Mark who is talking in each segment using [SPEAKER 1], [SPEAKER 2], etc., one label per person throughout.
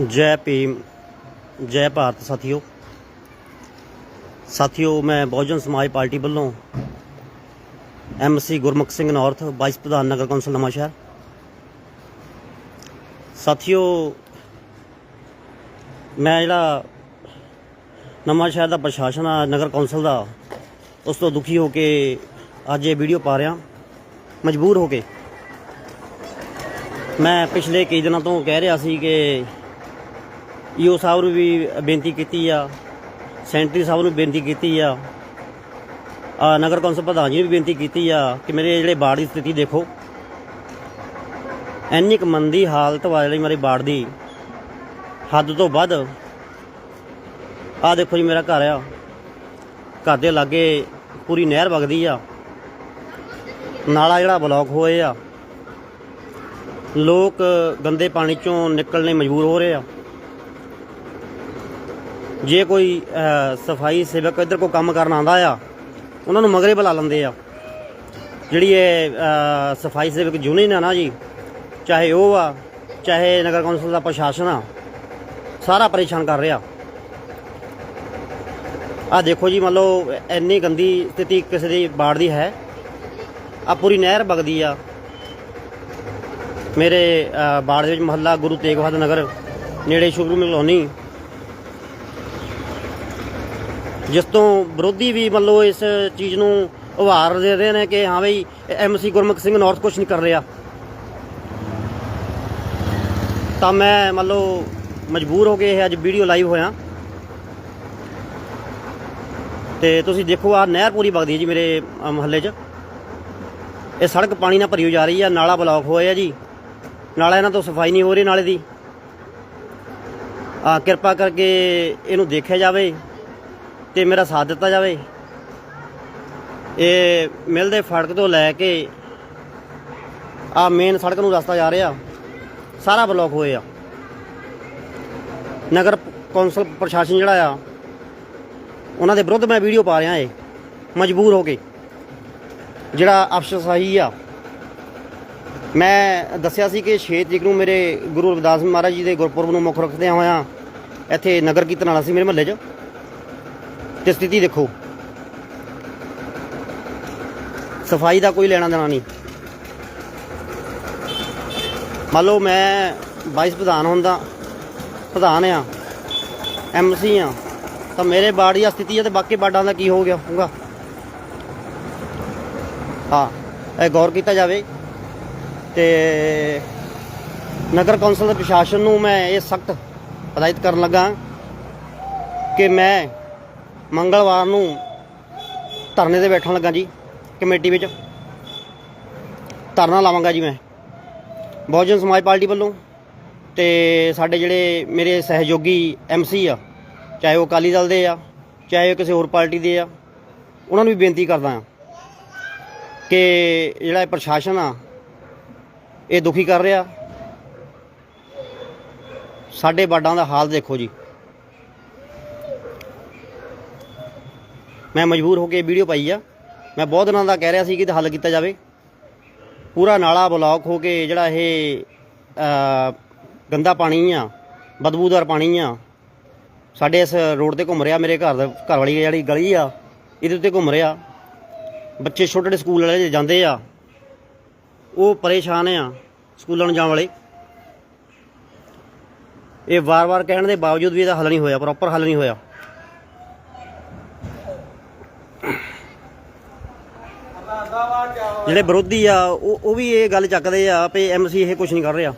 [SPEAKER 1] ਜੈ ਭੀਮ, ਜੈ ਭਾਰਤ ਸਾਥੀਓ। ਸਾਥੀਓ, ਮੈਂ ਬਹੁਜਨ ਸਮਾਜ ਪਾਰਟੀ ਵੱਲੋਂ MC Gurmukh Singh north, vice ਪ੍ਰਧਾਨ ਨਗਰ ਕੌਂਸਲ ਨਵਾਂਸ਼ਹਿਰ। ਸਾਥੀਓ, ਮੈਂ ਜਿਹੜਾ ਨਵਾਂਸ਼ਹਿਰ ਦਾ ਪ੍ਰਸ਼ਾਸਨ ਆ, ਨਗਰ ਕੌਂਸਲ ਦਾ, ਉਸ ਤੋਂ ਦੁਖੀ ਹੋ ਕੇ ਅੱਜ ਇਹ ਵੀਡੀਓ ਪਾ ਰਿਹਾ। ਮਜਬੂਰ ਹੋ ਕੇ। ਮੈਂ ਪਿਛਲੇ ਕਈ ਦਿਨਾਂ ਤੋਂ ਕਹਿ ਰਿਹਾ ਸੀ ਕਿ ਈਓ ਸਾਹਿਬ ਨੂੰ ਵੀ ਬੇਨਤੀ ਕੀਤੀ ਆ, ਸੈਂਟਰੀ ਸਾਹਿਬ ਨੂੰ ਬੇਨਤੀ ਕੀਤੀ ਆ ਆ ਨਗਰ ਕੌਂਸਲ ਪ੍ਰਧਾਨ ਜੀ ਨੂੰ ਵੀ ਬੇਨਤੀ ਕੀਤੀ ਆ ਕਿ ਮੇਰੇ ਜਿਹੜੇ ਬਾੜ ਦੀ ਸਥਿਤੀ ਦੇਖੋ। ਇੰਨੀ ਕੁ ਮੰਦੀ ਹਾਲਤ ਵਾ ਜਿਹੜੀ ਮੇਰੀ ਬਾੜ ਦੀ ਹੱਦ ਤੋਂ ਵੱਧ ਆ ਦੇਖੋ ਜੀ ਮੇਰਾ ਘਰ ਆ। ਘਰ ਦੇ ਲਾਗੇ ਪੂਰੀ ਨਹਿਰ ਵਗਦੀ ਆ। ਨਾਲਾ ਜਿਹੜਾ ਬਲੌਕ ਹੋਏ ਆ। ਲੋਕ ਗੰਦੇ ਪਾਣੀ ਚੋਂ ਨਿਕਲਣੇ ਮਜਬੂਰ ਹੋ ਰਹੇ ਆ। ਜੇ ਕੋਈ ਸਫ਼ਾਈ ਸੇਵਕ ਇੱਧਰ ਕੋਈ ਕੰਮ ਕਰਨ ਆਂਦਾ ਆ, ਉਹਨਾਂ ਨੂੰ ਮਗਰੇ ਬੁਲਾ ਲੈਂਦੇ ਆ। ਜਿਹੜੀ ਇਹ ਸਫ਼ਾਈ ਸੇਵਕ ਯੂਨੀਅਨ ਆ ਨਾ ਜੀ, ਚਾਹੇ ਉਹ ਆ, ਚਾਹੇ ਨਗਰ ਕੌਂਸਲ ਦਾ ਪ੍ਰਸ਼ਾਸਨ ਆ, ਸਾਰਾ ਪਰੇਸ਼ਾਨ ਕਰ ਰਿਹਾ। ਆ ਦੇਖੋ ਜੀ, ਮੰਨ ਲਓ, ਇੰਨੀ ਗੰਦੀ ਸਥਿਤੀ ਕਿਸੇ ਦੀ ਬਾੜ ਦੀ ਹੈ। ਆ ਪੂਰੀ ਨਹਿਰ ਵਗਦੀ ਆ। ਮੇਰੇ ਬਾੜ ਦੇ ਵਿੱਚ ਮਹੱਲਾ ਗੁਰੂ ਤੇਗ ਬਹਾਦਰ ਨਗਰ, ਨੇੜੇ ਸ਼ੁਭਰੂ ਕਲੋਨੀ ਜਿਸ ਤੋਂ ਵਿਰੋਧੀ ਵੀ ਮੰਨ ਲਓ ਇਸ ਚੀਜ਼ ਨੂੰ ਉਭਾਰ ਦੇ ਰਹੇ ਨੇ ਕਿ ਹਾਂ ਬਈ ਐਮਸੀ ਗੁਰਮੁਖ ਸਿੰਘ ਨਾਰਥ ਕੁਛ ਨਹੀਂ ਕਰ ਰਿਹਾ। ਤਾਂ ਮੈਂ ਮੰਨ ਲਓ ਮਜਬੂਰ ਹੋ ਕੇ ਇਹ ਅੱਜ ਵੀਡੀਓ ਲਾਈਵ ਹੋਇਆ। ਤੇ ਤੁਸੀਂ ਦੇਖੋ ਆ ਨਹਿਰ ਪੂਰੀ ਵਗਦੀ ਹੈ ਜੀ ਮੇਰੇ ਅ, ਮੁਹੱਲੇ 'ਚ। ਇਹ ਸੜਕ ਪਾਣੀ ਨਾਲ ਭਰੀ ਹੋ ਜਾ ਰਹੀ ਆ ਨਾਲਾ ਬਲੌਕ ਹੋਇਆ ਜੀ। ਨਾਲਾ ਇਹਨਾਂ ਤੋਂ ਸਫ਼ਾਈ ਨਹੀਂ ਹੋ ਰਹੀ ਨਾਲੇ ਦੀ। ਆ ਕਿਰਪਾ ਕਰਕੇ ਇਹਨੂੰ ਦੇਖਿਆ ਜਾਵੇ। ਤੇ ਮੇਰਾ ਸਾਥ ਦਿੱਤਾ ਜਾਵੇ। ਇਹ ਮਿਲਦੇ ਫੜਕ ਤੋਂ ਲੈ ਕੇ ਆ ਮੇਨ ਸੜਕ ਨੂੰ ਰਸਤਾ ਜਾ ਰਿਹਾ। ਸਾਰਾ ਬਲੌਕ ਹੋਏ ਆ। ਨਗਰ ਕੌਂਸਲ ਪ੍ਰਸ਼ਾਸਨ ਜਿਹੜਾ ਆ, ਉਹਨਾਂ ਦੇ ਵਿਰੁੱਧ ਮੈਂ ਵੀਡੀਓ ਪਾ ਰਿਹਾ ਏ, ਮਜਬੂਰ ਹੋ ਕੇ। ਜਿਹੜਾ ਅਫਸਰਸ਼ਾਹੀ ਆ, ਮੈਂ ਦੱਸਿਆ ਸੀ ਕਿ 6 ਤਰੀਕ ਨੂੰ ਮੇਰੇ ਗੁਰੂ ਰਵਿਦਾਸ ਮਹਾਰਾਜ ਜੀ ਦੇ ਗੁਰਪੁਰਬ ਨੂੰ ਮੁੱਖ ਰੱਖਦੇ ਹੋਇਆ ਇੱਥੇ ਨਗਰ ਕੀਰਤਨ ਵਾਲਾ ਸੀ ਮੇਰੇ ਮਹੱਲੇ 'ਚ। ਤੇ ਸਥਿਤੀ ਦੇਖੋ। ਸਫ਼ਾਈ ਦਾ ਕੋਈ ਲੈਣਾ ਦੇਣਾ ਨਹੀਂ। ਮੰਨ ਲਓ ਮੈਂ ਵਾਈਸ ਪ੍ਰਧਾਨ ਹੁੰਦਾ, ਪ੍ਰਧਾਨ ਆ ਐਮਸੀ ਆ, ਤਾਂ ਮੇਰੇ ਬਾੜੀ ਦੀ ਸਥਿਤੀ ਹੈ ਤੇ ਬਾਕੀ ਬਾਡਾਂ ਦਾ ਕੀ ਹੋ ਗਿਆ ਹੋਊਗਾ? ਹਾਂ, ਇਹ ਗੌਰ ਕੀਤਾ ਜਾਵੇ ਤੇ ਨਗਰ ਕੌਂਸਲ ਦੇ ਪ੍ਰਸ਼ਾਸਨ ਨੂੰ ਮੈਂ ਇਹ ਸਖਤ ਹਦਾਇਤ ਕਰਨ ਲੱਗਾ ਕਿ ਮੈਂ ਮੰਗਲਵਾਰ ਨੂੰ ਧਰਨੇ ਤੇ ਬੈਠਣ ਲੱਗਾ ਜੀ, ਕਮੇਟੀ ਵਿੱਚ। ਧਰਨਾ ਲਾਵਾਂਗਾ ਜੀ ਮੈਂ। ਬਹੁਜਨ ਸਮਾਜ ਪਾਰਟੀ ਵੱਲੋਂ ਤੇ ਸਾਡੇ ਜਿਹੜੇ ਮੇਰੇ ਸਹਿਯੋਗੀ ਐਮਸੀ ਆ, ਚਾਹੇ ਉਹ ਅਕਾਲੀ ਦਲ ਦੇ ਆ, ਚਾਹੇ ਉਹ ਕਿਸੇ ਹੋਰ ਪਾਰਟੀ ਦੇ ਆ, ਉਹਨਾਂ ਨੂੰ ਵੀ ਬੇਨਤੀ ਕਰਦਾ ਆ ਕਿ ਜਿਹੜਾ ਇਹ ਪ੍ਰਸ਼ਾਸਨ ਆ, ਇਹ ਦੁਖੀ ਕਰ ਰਿਹਾ। ਸਾਡੇ ਬਾਡਾਂ ਦਾ ਹਾਲ ਦੇਖੋ ਜੀ। ਮੈਂ ਮਜਬੂਰ ਹੋ ਕੇ ਵੀਡੀਓ ਪਾਈ ਆ। ਮੈਂ ਬਹੁਤ ਦਿਨਾਂ ਦਾ ਕਹਿ ਰਿਹਾ ਸੀ ਕਿ ਇਹਦਾ ਹੱਲ ਕੀਤਾ ਜਾਵੇ। ਪੂਰਾ ਨਾਲਾ ਬਲੌਕ ਹੋ ਕੇ ਜਿਹੜਾ ਇਹ ਗੰਦਾ ਪਾਣੀ ਆ, ਬਦਬੂਦਾਰ ਪਾਣੀ ਆ, ਸਾਡੇ ਇਸ ਰੋਡ ਤੇ ਘੁੰਮ ਰਿਹਾ, ਮੇਰੇ ਘਰ ਦਾ, ਘਰ ਵਾਲੀ ਜਿਹੜੀ ਗਲੀ ਆ, ਇਹਦੇ ਉੱਤੇ ਘੁੰਮ ਰਿਹਾ। ਬੱਚੇ ਛੋਟੇ ਛੋਟੇ ਸਕੂਲ ਵਾਲੇ ਜਾਂਦੇ ਆ, ਉਹ ਪਰੇਸ਼ਾਨ ਆ ਸਕੂਲਾਂ ਨੂੰ ਜਾਣ ਵਾਲੇ। ਇਹ ਵਾਰ-ਵਾਰ ਕਹਿਣ ਦੇ ਬਾਵਜੂਦ ਵੀ ਇਹਦਾ ਹੱਲ ਨਹੀਂ ਹੋਇਆ ਪ੍ਰੋਪਰ ਹੱਲ ਨਹੀਂ ਹੋਇਆ। ਜਿਹੜੇ ਵਿਰੋਧੀ ਆ, ਉਹ ਉਹ ਵੀ ਇਹ ਗੱਲ ਚੱਕਦੇ ਆ ਵੀ ਐਮਸੀ ਇਹ ਕੁਝ ਨਹੀਂ ਕਰ ਰਿਹਾ।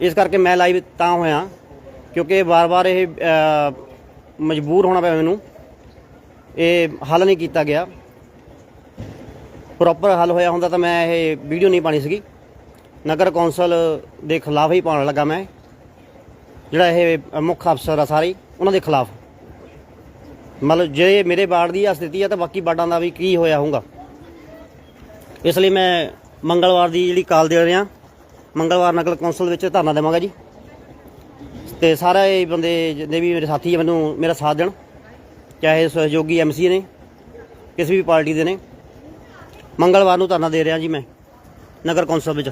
[SPEAKER 1] ਇਸ ਕਰਕੇ ਮੈਂ ਲਾਈਵ ਤਾਂ ਹੋਇਆ, ਕਿਉਂਕਿ ਵਾਰ-ਵਾਰ ਇਹ ਮਜਬੂਰ ਹੋਣਾ ਪਿਆ ਮੈਨੂੰ। ਇਹ ਹੱਲ ਨਹੀਂ ਕੀਤਾ ਗਿਆ। ਪ੍ਰੋਪਰ ਹੱਲ ਹੋਇਆ ਹੁੰਦਾ ਤਾਂ ਮੈਂ ਇਹ ਵੀਡੀਓ ਨਹੀਂ ਪਾਣੀ ਸੀਗੀ। ਨਗਰ ਕੌਂਸਲ ਦੇ ਖਿਲਾਫ ਹੀ ਪਾਉਣ ਲੱਗਾ ਮੈਂ। ਜਿਹੜਾ ਇਹ ਮੁੱਖ ਅਫਸਰ ਆ ਸਾਰੇ, ਉਹਨਾਂ ਦੇ ਖਿਲਾਫ। ਮਤਲਬ ਜੇ ਮੇਰੇ ਬਾੜ ਦੀ ਆ ਸਥਿਤੀ ਆ ਤਾਂ ਬਾਕੀ ਬਾਡਾਂ ਦਾ ਵੀ ਕੀ ਹੋਇਆ ਹੋਊਗਾ। ਇਸ ਲਈ ਮੈਂ ਮੰਗਲਵਾਰ ਦੀ ਜਿਹੜੀ ਕਾਲ ਦੇ ਰਿਹਾ, ਮੰਗਲਵਾਰ ਨਗਰ ਕੌਂਸਲ ਵਿੱਚ ਧਰਨਾ ਦੇਵਾਂਗਾ ਜੀ। ਤੇ ਸਾਰੇ ਬੰਦੇ ਜਿੰਨੇ ਵੀ ਮੇਰੇ ਸਾਥੀ ਮੈਨੂੰ, ਮੇਰਾ ਸਾਥ ਦੇਣ, ਚਾਹੇ ਸਹਿਯੋਗੀ ਐਮਸੀ ਨੇ, ਕਿਸੇ ਵੀ ਪਾਰਟੀ ਦੇ ਨੇ। ਮੰਗਲਵਾਰ ਨੂੰ ਧਰਨਾ ਦੇ ਰਿਹਾ ਜੀ ਮੈਂ, ਨਗਰ ਕੌਂਸਲ ਵਿੱਚ।